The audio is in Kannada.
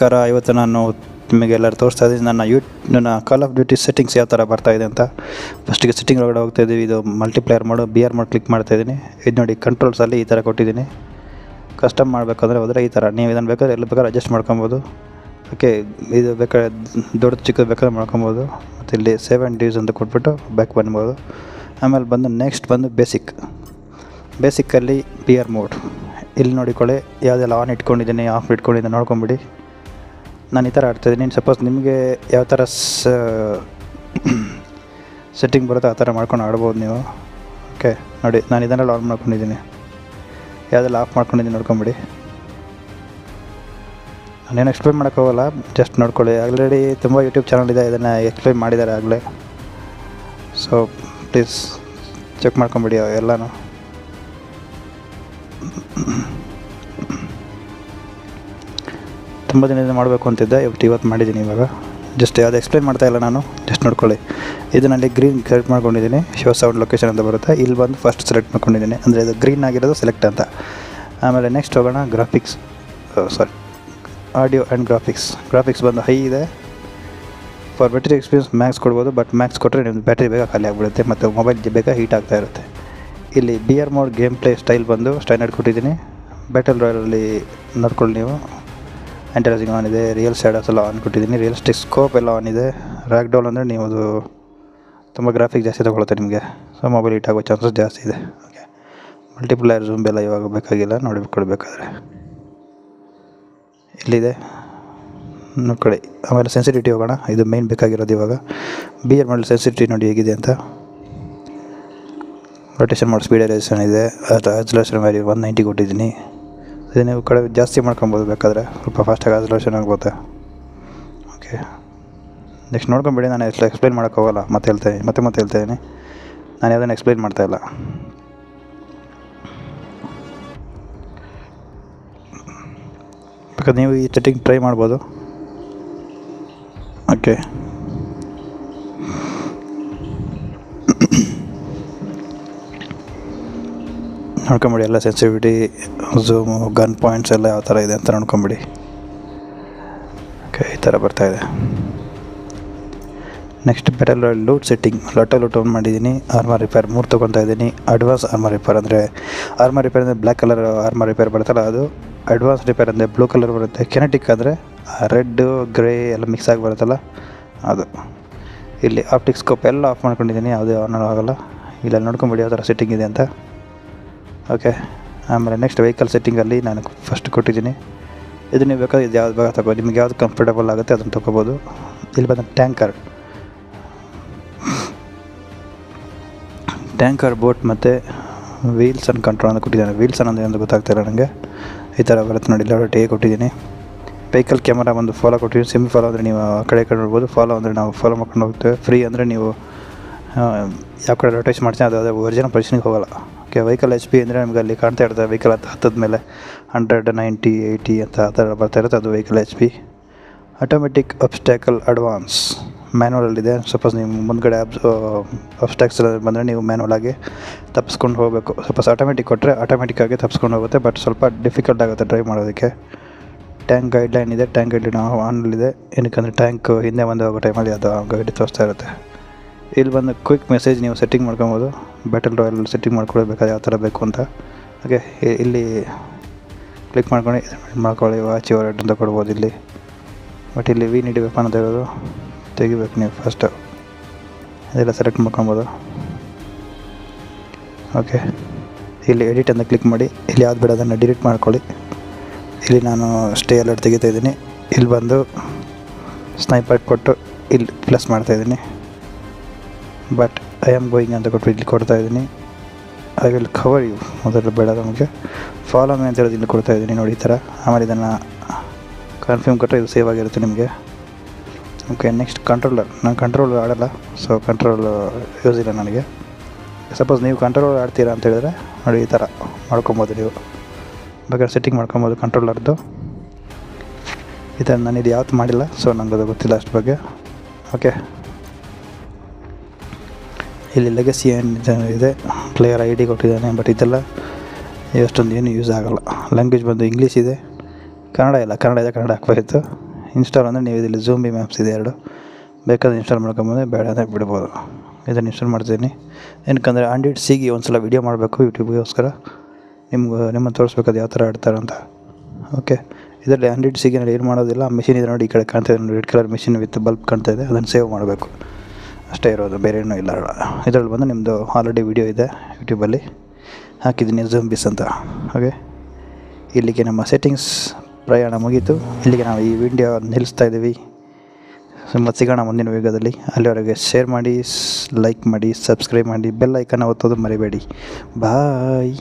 ನಮಸ್ಕಾರ ಇವತ್ತು ನಾನು ನಿಮಗೆ ಎಲ್ಲರೂ ತೋರಿಸ್ತಾ ಇದ್ದೀನಿ. ನನ್ನ ಯೂ ನನ್ನ ಕಾಲ್ ಆಫ್ ಡ್ಯೂಟಿ ಸೆಟ್ಟಿಂಗ್ಸ್ ಯಾವ ಥರ ಬರ್ತಾ ಇದೆ ಅಂತ. ಫಸ್ಟಿಗೆ ಸೆಟ್ಟಿಂಗ್ ಒಳಗಡೆ ಹೋಗ್ತಾ ಇದ್ದೀವಿ. ಇದು ಮಲ್ಟಿಪ್ಲೇಯರ್ ಮಾಡು ಬಿ ಆರ್ ಮಾಡಿ ಕ್ಲಿಕ್ ಮಾಡ್ತಾ ಇದ್ದೀನಿ. ಇದು ನೋಡಿ ಕಂಟ್ರೋಲ್ಸಲ್ಲಿ ಈ ಥರ ಕೊಟ್ಟಿದ್ದೀನಿ. ಕಸ್ಟಮ್ ಮಾಡಬೇಕಂದ್ರೆ ಹೋದರೆ ಈ ಥರ ನೀವು ಇದನ್ನು ಬೇಕಾದ್ರೆ ಎಲ್ಲಿ ಬೇಕಾದ್ರೆ ಅಡ್ಜಸ್ಟ್ ಮಾಡ್ಕೊಬೋದು. ಓಕೆ ಇದು ಬೇಕಾದ್ರೆ ದೊಡ್ಡ ಚಿಕ್ಕದು ಬೇಕಾದ್ರೆ ಮಾಡ್ಕೊಬೋದು. ಮತ್ತು ಇಲ್ಲಿ ಸೆವೆನ್ ಡೇಸ್ ಅಂತ ಕೊಟ್ಬಿಟ್ಟು ಬ್ಯಾಕ್ ಬಂದ್ಬೋದು. ಆಮೇಲೆ ಬಂದು ನೆಕ್ಸ್ಟ್ ಬಂದು ಬೇಸಿಕ್ ಬೇಸಿಕ್ಕಲ್ಲಿ ಬಿ ಆರ್ ಮೋಡ್ ಇಲ್ಲಿ ನೋಡಿಕೊಳ್ಳಿ ಯಾವುದೆಲ್ಲ ಆನ್ ಇಟ್ಕೊಂಡಿದ್ದೀನಿ ಆಫ್ ಇಟ್ಕೊಂಡಿದ್ದೀನಿ ನೋಡ್ಕೊಂಬಿಡಿ. ನಾನು ಈ ಥರ ಆಡ್ತಾಯಿದ್ದೀನಿ ಸಪೋಸ್ ನಿಮಗೆ ಯಾವ ಥರ ಸೆಟ್ಟಿಂಗ್ ಬರುತ್ತೋ ಆ ಥರ ಮಾಡ್ಕೊಂಡು ಆಡ್ಬೋದು ನೀವು. ಓಕೆ ನೋಡಿ, ನಾನು ಇದನ್ನೆಲ್ಲ ಆನ್ ಮಾಡ್ಕೊಂಡಿದ್ದೀನಿ. ಯಾವುದೆಲ್ಲ ಆಫ್ ಮಾಡ್ಕೊಂಡಿದ್ದೀನಿ ನೋಡ್ಕೊಂಬಿಡಿ. ನಾನೇನು ಎಕ್ಸ್ಪ್ಲೈನ್ ಮಾಡೋಕ್ಕಾಗಲ್ಲ ಜಸ್ಟ್ ನೋಡ್ಕೊಳ್ಳಿ. ಆಲ್ರೆಡಿ ತುಂಬ ಯೂಟ್ಯೂಬ್ ಚಾನಲ್ ಇದೆ, ಇದನ್ನು ಎಕ್ಸ್ಪ್ಲೈನ್ ಮಾಡಿದ್ದಾರೆ ಆಗಲೇ. ಸೊ ಪ್ಲೀಸ್ ಚೆಕ್ ಮಾಡ್ಕೊಂಬಿಡಿ ಎಲ್ಲನೂ. ತುಂಬ ದಿನದಿಂದ ಮಾಡಬೇಕು ಅಂತಿದ್ದೆ. ಇವತ್ತು ಇವತ್ತು ಮಾಡಿದ್ದೀನಿ ಇವಾಗ. ಜಸ್ಟ್ ಯಾವುದು ಎಕ್ಸ್ಪ್ಲೈನ್ ಮಾಡ್ತಾ ಇಲ್ಲ ನಾನು. ಜಸ್ಟ್ ನೋಡ್ಕೊಳ್ಳಿ. ಇದನ್ನಲ್ಲಿ ಗ್ರೀನ್ ಸೆಲೆಕ್ಟ್ ಮಾಡ್ಕೊಂಡಿದ್ದೀನಿ. ಶೋ ಸೌಂಡ್ ಲೊಕೇಶನ್ ಅಂತ ಬರುತ್ತೆ. ಇಲ್ಲಿ ಬಂದು ಫಸ್ಟ್ ಸೆಲೆಕ್ಟ್ ಮಾಡ್ಕೊಂಡಿದ್ದೀನಿ. ಅಂದರೆ ಇದು ಗ್ರೀನ್ ಆಗಿರೋದು ಸೆಲೆಕ್ಟ್ ಅಂತ. ಆಮೇಲೆ ನೆಕ್ಸ್ಟ್ ಹೋಗೋಣ graphics sorry audio and graphics graphics ಬಂದು ಹೈ ಇದೆ. ಫಾರ್ ಬ್ಯಾಟ್ರಿ ಎಕ್ಸ್ಪೀರಿಯನ್ಸ್ ಮ್ಯಾಕ್ಸ್ ಕೊಡ್ಬೋದು. ಬಟ್ ಮ್ಯಾಕ್ಸ್ ಕೊಟ್ಟರೆ ನಿಮ್ಮದು ಬ್ಯಾಟ್ರಿ ಬೇಗ ಖಾಲಿ ಆಗಿಬಿಡುತ್ತೆ. ಮತ್ತು ಮೊಬೈಲ್ ಬೇಗ ಹೀಟ್ ಆಗ್ತಾ ಇರುತ್ತೆ. ಇಲ್ಲಿ B R mode game play style ಬಂದು ಸ್ಟ್ಯಾಂಡರ್ಡ್ ಕೊಟ್ಟಿದ್ದೀನಿ. ಬ್ಯಾಟಲ್ ರಾಯಲಲ್ಲಿ ನೋಡ್ಕೊಳ್ಳಿ ನೀವು. ಎಂಟರಸಿಂಗ್ ಆನ್ ಇದೆ ರಿಯಲ್ ಸ್ಯಾಡಸ್ ಎಲ್ಲ ಆನ್ ಕೊಟ್ಟಿದ್ದೀನಿ ರಿಯಲಿಸ್ಟಿಕ್ ಸ್ಕೋಪ್ ಎಲ್ಲ ಆನ್ ಇದೆ. ರ್ಯಾಕ್ ಡೌಲ್ ಅಂದರೆ ನೀವು ಅದು ತುಂಬ ಗ್ರಾಫಿಕ್ ಜಾಸ್ತಿ ತೊಗೊಳುತ್ತೆ ನಿಮಗೆ. ಸೊ ಮೊಬೈಲ್ ಹೀಟ್ ಆಗೋ ಚಾನ್ಸಸ್ ಜಾಸ್ತಿ ಇದೆ. ಓಕೆ ಮಲ್ಟಿಪ್ಲೈಯರ್ ಝೂಮ್ ಎಲ್ಲ ಇವಾಗ ಬೇಕಾಗಿಲ್ಲ, ನೋಡಿ ಕೊಡಬೇಕಾದ್ರೆ. ಇಲ್ಲಿದೆ ನೋಡ್ಕೊಳ್ಳಿ. ಆಮೇಲೆ ಸೆನ್ಸಿಟಿವಿಟಿ ಹೋಗೋಣ. ಇದು ಮೇನ್ ಬೇಕಾಗಿರೋದು ಇವಾಗ. ಬಿ ಎರ್ ಮಾಡಲ್ ಸೆನ್ಸಿಟಿವಿಟಿ ನೋಡಿ ಹೇಗಿದೆ ಅಂತ. ರೊಟೇಷನ್ ಮಾಡಿ ಸ್ಪೀಡ್ ರೇಷನ್ ಇದೆ. ಆಕ್ಸಲೇಷನ್ ವ್ಯಾಲ್ಯೂ ಒನ್ ನೈಂಟಿ ಕೊಟ್ಟಿದ್ದೀನಿ. ಇದು ನೀವು ಕಡೆ ಜಾಸ್ತಿ ಮಾಡ್ಕೊಬೋದು ಬೇಕಾದರೆ. ಸ್ವಲ್ಪ ಫಾಸ್ಟಾಗಿ ಆಕ್ಸಲೇಷನ್ ಆಗ್ಬೋದು. ಓಕೆ ನೆಕ್ಸ್ಟ್ ನೋಡ್ಕೊಂಬಿಡಿ, ನಾನು ಎಷ್ಟು ಎಕ್ಸ್ಪ್ಲೈನ್ ಮಾಡೋಕ್ಕೋಗಲ್ಲ ಮತ್ತೆ ಹೇಳ್ತೇನೆ ಮತ್ತೆ ಮತ್ತೆ ಹೇಳ್ತಾ ಇದ್ದೀನಿ. ನಾನು ಯಾವುದನ್ನು ಎಕ್ಸ್ಪ್ಲೈನ್ ಮಾಡ್ತಾಯಿಲ್ಲ ಬೇಕಾದ್ರೆ ನೀವು ಈ ಸೆಟ್ಟಿಂಗ್ ಟ್ರೈ ಮಾಡ್ಬೋದು. ಓಕೆ ನೋಡ್ಕೊಂಬಿಡಿ, ಎಲ್ಲ ಸೆನ್ಸಿಟಿವಿಟಿ ಝೂಮು ಗನ್ ಪಾಯಿಂಟ್ಸ್ ಎಲ್ಲ ಯಾವ ಥರ ಇದೆ ಅಂತ ನೋಡ್ಕೊಂಬಿಡಿ. ಓಕೆ ಈ ಥರ ಬರ್ತಾಯಿದೆ next battle loot setting lotto loot on ಮಾಡಿದ್ದೀನಿ ಆರ್ಮರ್ ರಿಪೇರ್ ಮೂರು ತೊಗೊತಾ ಇದ್ದೀನಿ. ಅಡ್ವಾನ್ಸ್ ಆರ್ಮರ್ ರಿಪೇರ್ ಅಂದರೆ ಆರ್ಮರ್ ರಿಪೇರ್ ಅಂದರೆ ಬ್ಲ್ಯಾಕ್ ಕಲರ್ ಆರ್ಮರ್ ರಿಪೇರ್ ಬರುತ್ತಲ್ಲ ಅದು. ಅಡ್ವಾನ್ಸ್ ರಿಪೇರ್ ಅಂದರೆ ಬ್ಲೂ ಕಲರ್ ಬರುತ್ತೆ. ಕೆನೆಟಿಕ್ ಅಂದರೆ ರೆಡ್ಡು ಗ್ರೇ ಎಲ್ಲ ಮಿಕ್ಸ್ ಆಗಿ ಬರುತ್ತಲ್ಲ, ಅದು. ಇಲ್ಲಿ ಆಪ್ಟಿಕ್ ಸ್ಕೋಪ್ ಎಲ್ಲ ಆಫ್ ಮಾಡ್ಕೊಂಡಿದ್ದೀನಿ, ಯಾವುದೇ ಆನ್ ಆಗೋಲ್ಲ. ಇಲ್ಲೆಲ್ಲ ನೋಡ್ಕೊಂಬಿಡಿ, ಯಾವ ಥರ ಸೆಟ್ಟಿಂಗ್ ಇದೆ ಅಂತ. ಓಕೆ ಆಮೇಲೆ ನೆಕ್ಸ್ಟ್ ವೆಹಿಕಲ್ ಸೆಟ್ಟಿಂಗಲ್ಲಿ ನಾನು ಫಸ್ಟ್ ಕೊಟ್ಟಿದ್ದೀನಿ. ಇದು ನೀವು ಬೇಕಾದ್ರೆ ಇದು ಯಾವ್ದು ಬೇಕಾದ ತಗೋ ನಿಮ್ಗೆ ಯಾವ್ದು ಕಂಫರ್ಟಬಲ್ ಆಗುತ್ತೆ ಅದನ್ನು ತಗೋಬೋದು. ಇಲ್ಲಿ ಬಂದ ಟ್ಯಾಂಕರ್ ಟ್ಯಾಂಕರ್ ಬೋಟ್ ಮತ್ತು ವೀಲ್ಸ್ ಅನ್ನು ಕಂಟ್ರೋಲ್ ಅಂತ ಕೊಟ್ಟಿದ್ದಾನೆ ವೀಲ್ಸ್ ಅನ್ನೋದು ಎಂದು ಗೊತ್ತಾಗ್ತಿಲ್ಲ ನನಗೆ. ಈ ಥರ ಬರುತ್ತೆ ನೋಡಿ. ಇಲ್ಲ ಟೇ ಕೊಟ್ಟಿದ್ದೀನಿ. ವೆಹಿಕಲ್ ಕ್ಯಾಮರಾ ಒಂದು ಫಾಲೋ ಕೊಟ್ಟಿದ್ದೀನಿ. ಸಿಮ್ ಫಾಲೋ ಅಂದರೆ ನೀವು ಆ ಕಡೆ ಕಡೆ ನೋಡ್ಬೋದು. ಫಾಲೋ ಅಂದರೆ ನಾವು ಫಾಲೋ ಮಾಡ್ಕೊಂಡು ಹೋಗ್ತೇವೆ. ಫ್ರೀ ಅಂದರೆ ನೀವು ಯಾವ ಕಡೆ ರೊಟೇಟ್ ಮಾಡ್ತೀನಿ ಅದು ಅದೇ ಒರಿಜಿನಲ್ ಪೊಸಿಷನ್ಗೆ ಹೋಗಲ್ಲ. ಓಕೆ ವೆಹಿಕಲ್ ಎಚ್ ಪಿ ಅಂದರೆ ನಮಗೆ ಅಲ್ಲಿ ಕಾಣ್ತಾ ಇರ್ತದೆ. ವೆಹಿಕಲ್ ಹತ್ತು ಹತ್ತದ ಮೇಲೆ ಹಂಡ್ರೆಡ್ ನೈಂಟಿ ಏಯ್ಟಿ ಅಂತ ಆ ಥರ ಬರ್ತಾ ಇರುತ್ತೆ ಅದು vehicle H P automatic obstacle advance ಮ್ಯಾನ್ಯಲಲ್ಲಿದೆ suppose ನೀವು ಮುಂದ್ಗಡೆ ಅಬ್ಸ್ ಅಬ್ಸ್ಟ್ಯಾಕ್ಸ್ ಬಂದರೆ ನೀವು ಆಗಿ ತಪ್ಪಿಸ್ಕೊಂಡು ಹೋಗಬೇಕು. ಸಪೋಸ್ ಆಟೋಮೆಟಿಕ್ ಕೊಟ್ಟರೆ ಆಟೋಮೆಟಿಕ್ಕಾಗಿ ತಪ್ಪಿಸ್ಕೊಂಡು ಹೋಗುತ್ತೆ ಬಟ್ ಸ್ವಲ್ಪ ಡಿಫಿಕಲ್ಟ್ ಆಗುತ್ತೆ ಡ್ರೈವ್ ಮಾಡೋದಕ್ಕೆ. ಟ್ಯಾಂಕ್ ಗೈಡ್ಲೈನ್ ಇದೆ. ಟ್ಯಾಂಕ್ ಗೈಡ್ಲೈನ್ ಆನಲ್ಲಿದೆ ಏನಕ್ಕಂದರೆ ಟ್ಯಾಂಕ್ ಹಿಂದೆ ಬಂದು ಹೋಗೋ ಟೈಮಲ್ಲಿ ಅದು ಗೈಡ್ ತೋರಿಸ್ತಾ ಇರುತ್ತೆ. ಇಲ್ಲಿ ಬಂದು ಕ್ವಿಕ್ ಮೆಸೇಜ್ ನೀವು ಸೆಟ್ಟಿಂಗ್ ಮಾಡ್ಕೊಬೋದು. ಬ್ಯಾಟಲ್ ರಾಯಲ್ ಸೆಟ್ಟಿಂಗ್ ಮಾಡ್ಕೊಳ್ಬೇಕಾದ್ರೆ ಯಾವ ಥರ ಬೇಕು ಅಂತ. ಹಾಗೆ ಇಲ್ಲಿ ಕ್ಲಿಕ್ ಮಾಡ್ಕೊಂಡು ಮಾಡ್ಕೊಳ್ಳಿ ವಾಚ್ ರೆಡ್ ಅಂತ ಕೊಡ್ಬೋದು ಇಲ್ಲಿ. ಬಟ್ ಇಲ್ಲಿ ವಿ ವೆಪನ್ ಅಂತ ಹೇಳೋದು, ತೆಗಿಬೇಕು ನೀವು ಫಸ್ಟು ಅದೆಲ್ಲ ಸೆಲೆಕ್ಟ್ ಮಾಡ್ಕೊಬೋದು ಓಕೆ ಇಲ್ಲಿ ಎಡಿಟ್ ಅಂತ ಕ್ಲಿಕ್ ಮಾಡಿ, ಇಲ್ಲಿ ಯಾವ್ದು ಬೇಡ ಅದನ್ನು ಡಿಲೀಟ್ ಮಾಡ್ಕೊಳ್ಳಿ. ಇಲ್ಲಿ ನಾನು ಸ್ಟೇ ಅಲರ್ಟ್ ತೆಗಿತಾ ಇದ್ದೀನಿ. ಇಲ್ಲಿ ಬಂದು ಸ್ನೈಪರ್ ಕೊಟ್ಟು ಇಲ್ಲಿ ಪ್ಲಸ್ ಮಾಡ್ತಾಯಿದ್ದೀನಿ ಬಟ್ ಐ ಆಮ್ ಗೋಯಿಂಗ್ ಅಂತ ಕೊಟ್ಟು ಇಲ್ಲಿ ಕೊಡ್ತಾ ಇದ್ದೀನಿ. ಐ ವಿಲ್ ಕವರ್ ಯು ಮೊದಲು ಬೇಡ ನಮಗೆ. ಫಾಲೋ ಮೇ ಅಂತ ಹೇಳೋದು ಇಲ್ಲಿ ಕೊಡ್ತಾ ಇದ್ದೀನಿ ನೋಡಿ ಈ ಥರ. ಆಮೇಲೆ ಇದನ್ನು ಕನ್ಫರ್ಮ್ ಕೊಟ್ಟರೆ ಇದು ಸೇವ್ ಆಗಿರುತ್ತೆ ನಿಮಗೆ. ಓಕೆ ನೆಕ್ಸ್ಟ್ ಕಂಟ್ರೋಲರ್ ನಾನು ಕಂಟ್ರೋಲ್ ಆಡಲ್ಲ ಸೊ ಕಂಟ್ರೋಲ್ ಯೂಸ್ ಇಲ್ಲ ನನಗೆ. ಸಪೋಸ್ ನೀವು ಕಂಟ್ರೋಲ್ ಆಡ್ತೀರಾ ಅಂತ ಹೇಳಿದ್ರೆ ನೋಡಿ ಈ ಥರ ಮಾಡ್ಕೊಬೋದು ನೀವು. ಬೇಕಾದ್ರೆ ಸೆಟ್ಟಿಂಗ್ ಮಾಡ್ಕೊಬೋದು ಕಂಟ್ರೋಲರ್ದು ಈ ಥರ ನಾನು ಇದು ಯಾವತ್ತು ಮಾಡಿಲ್ಲ ಸೊ ನನಗೆ ಗೊತ್ತಿಲ್ಲ ಅಷ್ಟು ಬಗ್ಗೆ. ಓಕೆ ಇಲ್ಲಿ ಲೆಗಸಿ ಇದೆ ಪ್ಲೇಯರ್ ಐ ಡಿ ಕೊಟ್ಟಿದ್ದಾನೆ ಬಟ್ ಇದೆಲ್ಲ ಎಷ್ಟೊಂದು ಏನು ಯೂಸ್ ಆಗೋಲ್ಲ. ಲ್ಯಾಂಗ್ವೇಜ್ ಬಂದು ಇಂಗ್ಲೀಷ್ ಇದೆ, ಕನ್ನಡ ಇಲ್ಲ, ಕನ್ನಡ ಇದೆ, ಕನ್ನಡ ಹಾಕ್ಬೇಕಿತ್ತು ಇನ್ಸ್ಟಾಲ್ ಅಂದರೆ ನೀವು ಇಲ್ಲಿ ಝೂಮ್ ಮ್ಯಾಪ್ಸ್ ಇದೆ ಎರಡು. ಬೇಕಾದ್ರೆ ಇನ್ಸ್ಟಾಲ್ ಮಾಡ್ಕೊಂಬಂದ್ರೆ ಬೇಡ ಅಂದರೆ ಬಿಡ್ಬೋದು. ಇದನ್ನು ಇನ್ಸ್ಟಾಲ್ ಮಾಡ್ತೀನಿ. ಏನಕ್ಕಂದರೆ ಆಂಡ್ರಾಯ್ಡ್ ಸಿಗಿ ಒಂದು ಸಲ ವೀಡಿಯೋ ಮಾಡಬೇಕು ಯೂಟ್ಯೂಬ್ಗೋಸ್ಕರ ನಿಮ್ಗೆ, ನಿಮ್ಮನ್ನು ತೋರಿಸ್ಬೇಕು ಯಾವ ಥರ ಆಡ್ತಾರೆ ಅಂತ. ಓಕೆ ಇದರಲ್ಲಿ ಆ್ಯಂಡ್ರಾಯ್ಡ್ ಸಿಗಿನಲ್ಲಿ ಏನು ಮಾಡೋದಿಲ್ಲ ಆ ಇದೆ ನೋಡಿ ಈ ಕಡೆ ಕಾಣ್ತಾ ಇದೆ red colour machine with bulb ಕಾಣ್ತಾ ಇದೆ, ಅದನ್ನು ಸೇವ್ ಮಾಡಬೇಕು. ಅಷ್ಟೇ ಇರೋದು, ಬೇರೆ ಏನೂ ಇಲ್ಲ. ಇದರಲ್ಲಿ ಬಂದು ನಿಮ್ಮದು ಆಲ್ರೆಡಿ ವಿಡಿಯೋ ಇದೆ ಯೂಟ್ಯೂಬಲ್ಲಿ ಹಾಕಿದ್ದೀನಿ ಝೂಂಬಿಸ್ ಅಂತ. ಹಾಗೆ ಇಲ್ಲಿಗೆ ನಮ್ಮ ಸೆಟ್ಟಿಂಗ್ಸ್ ಪ್ರಯಾಣ ಮುಗೀತು. ಇಲ್ಲಿಗೆ ನಾವು ಈ ವಿಡಿಯೋ ನಿಲ್ಲಿಸ್ತಾ ಇದ್ದೀವಿ. ಮತ್ತು ಸಿಗೋಣ ಮುಂದಿನ ವೇಗದಲ್ಲಿ ಅಲ್ಲಿವರೆಗೆ ಶೇರ್ ಮಾಡಿ ಲೈಕ್ ಮಾಡಿ ಸಬ್ಸ್ಕ್ರೈಬ್ ಮಾಡಿ ಬೆಲ್ ಐಕನ್ ಒತ್ತೋದು ಮರಿಬೇಡಿ. ಬಾಯ್